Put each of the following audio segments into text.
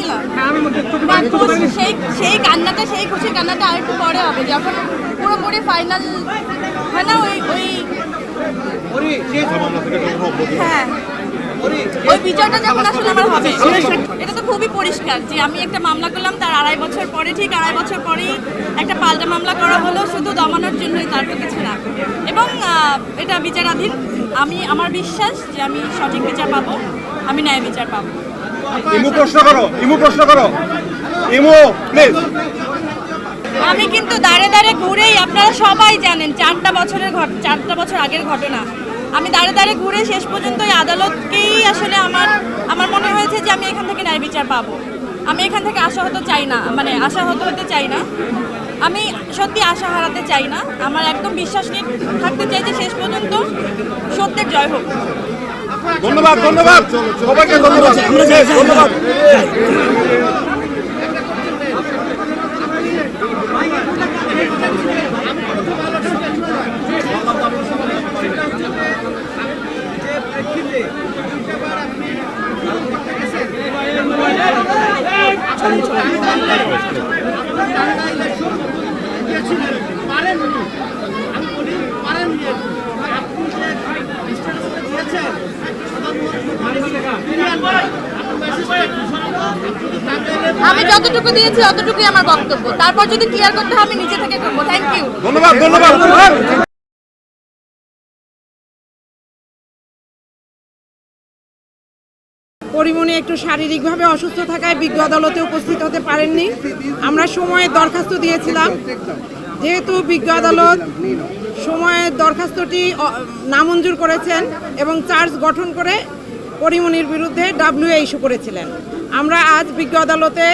ছিলাম সেই সেই কান্নাটা, সেই খুশির কান্নাটা আর একটু পরে হবে, যখন পুরোপুরি ফাইনাল হয় না, ওই ওই হ্যাঁ ওই বিচারটা যখন আসলে আমার হবে। এটা তো খুবই পরিষ্কার যে আমি একটা মামলা করলাম, তার আড়াই বছর পরে, ঠিক আড়াই বছর পরেই একটা পাল্টা মামলা করা হলো, শুধু দমানোর জন্যই তার তো কিছু না। এবং এটা বিচারাধীন, আমি, আমার বিশ্বাস যে আমি সঠিক বিচার পাবো, আমি ন্যায় বিচার পাবো। ইমু প্রশ্ন করো, ইমু প্রশ্ন করো। ইমু প্লিজ আমি কিন্তু দাঁড়ে দাঁড়ে ঘুরেই, আপনারা সবাই জানেন, চারটা বছরের চারটা বছর আগের ঘটনা। আমি দাঁড়ে দাঁড়ে ঘুরে শেষ পর্যন্ত ওই আদালতকেই আসলে আমার আমার মনে হয়েছে যে আমি এখান থেকে ন্যায় বিচার পাবো। আমি এখান থেকে আশাহত চাই না মানে আশাহত হতে চাই না। আমি সত্যি আশা হারাতে চাই না। আমার একদম বিশ্বাস নিয়ে থাকতে চাই যে শেষ পর্যন্ত সত্যের জয় হোক। ধন্যবাদ ধন্যবাদ। সবাইকে ধন্যবাদ। ধন্যবাদ। পারেননি আমি বলি পারেননি আপনি যে স্ট্যাটাসটা দিয়েছেন আমি যতটুকু দিয়েছি অতটুকুই আমার বক্তব্য। তারপর যদি ক্লিয়ার করতে হয় আমি নিজে থেকে করব। থ্যাংক ইউ ধন্যবাদ ধন্যবাদ। পরিমণি একটু শারীরিকভাবে অসুস্থ থাকায় বিজ্ঞ আদালতে উপস্থিত হতে পারেননি। আমরা সময়ে দরখাস্ত দিয়েছিলাম। যেহেতু বিজ্ঞ আদালত সময়ের দরখাস্তটি নামঞ্জুর করেছেন এবং চার্জ গঠন করে পরিমণির বিরুদ্ধে ডাব্লিউ ইস্যু করেছিলেন। আমরা আজ বিজ্ঞ আদালতে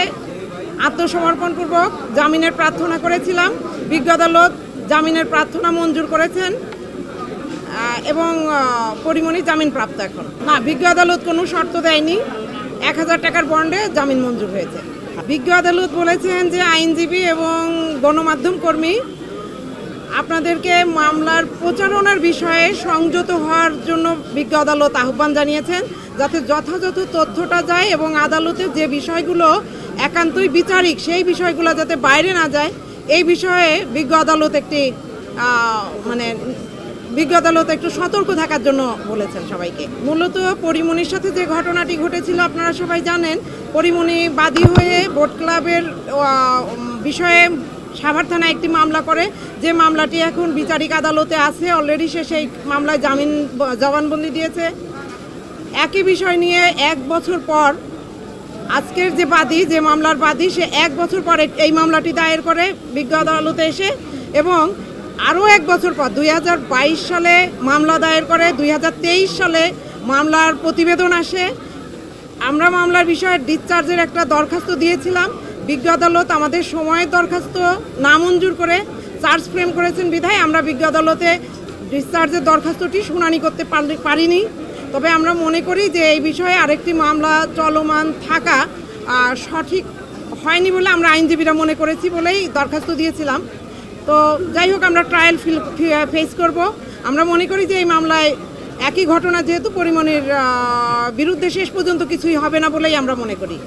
আত্মসমর্পণপূর্বক জামিনের প্রার্থনা করেছিলাম। বিজ্ঞ আদালত জামিনের প্রার্থনা মঞ্জুর করেছেন এবং পরিমণি জামিন প্রাপ্ত এখন। না, বিজ্ঞ আদালত কোনো শর্ত দেয়নি। এক হাজার টাকার বন্ডে জামিন মঞ্জুর হয়েছে। বিজ্ঞ আদালত বলেছেন যে আইনজীবী এবং গণমাধ্যম কর্মী আপনাদেরকে মামলার প্রচারণার বিষয়ে সংযত হওয়ার জন্য বিজ্ঞ আদালত আহ্বান জানিয়েছেন যাতে যথাযথ তথ্যটা যায় এবং আদালতের যে বিষয়গুলো একান্তই বিচারিক, সেই বিষয়গুলো যাতে বাইরে না যায়, এই বিষয়ে বিজ্ঞ আদালত একটি মানে বিজ্ঞ আদালত একটু সতর্ক থাকার জন্য বলেছেন সবাইকে। মূলত পরিমণির সাথে যে ঘটনাটি ঘটেছিল আপনারা সবাই জানেন পরিমণি বাদী হয়ে বোট ক্লাবের বিষয়ে সাভার থানায় একটি মামলা করে। যে মামলাটি এখন বিচারিক আদালতে আছে অলরেডি সে সেই মামলায় জামিন, জবানবন্দি দিয়েছে। একই বিষয় নিয়ে এক বছর পর আজকের যে বাদী, যে মামলার বাদী, সে এক বছর পরে এই মামলাটি দায়ের করে বিজ্ঞ আদালতে এসে এবং আরও এক বছর পর দুই হাজার বাইশ সালে মামলা দায়ের করে, দুই হাজার তেইশ সালে মামলার প্রতিবেদন আসে। আমরা মামলার বিষয়ে ডিসচার্জের একটা দরখাস্ত দিয়েছিলাম। বিজ্ঞ আদালত আমাদের সময়ের দরখাস্ত নামঞ্জুর করে চার্জ ফ্রেম করেছেন বিধায় আমরা বিজ্ঞ আদালতে ডিসচার্জের দরখাস্তটি শুনানি করতে পারি- পারিনি। তবে আমরা মনে করি যে এই বিষয়ে আরেকটি মামলা চলমান থাকা সঠিক হয়নি বলে আমরা আইনজীবীরা মনে করেছি বলেই দরখাস্ত দিয়েছিলাম। তো যাই হোক, আমরা ট্রায়াল ফিল ফেস করব। আমরা মনে করি যে এই মামলায় একই ঘটনা যেহেতু পরিমণের বিরুদ্ধে শেষ পর্যন্ত কিছুই হবে না বলেই আমরা মনে করি।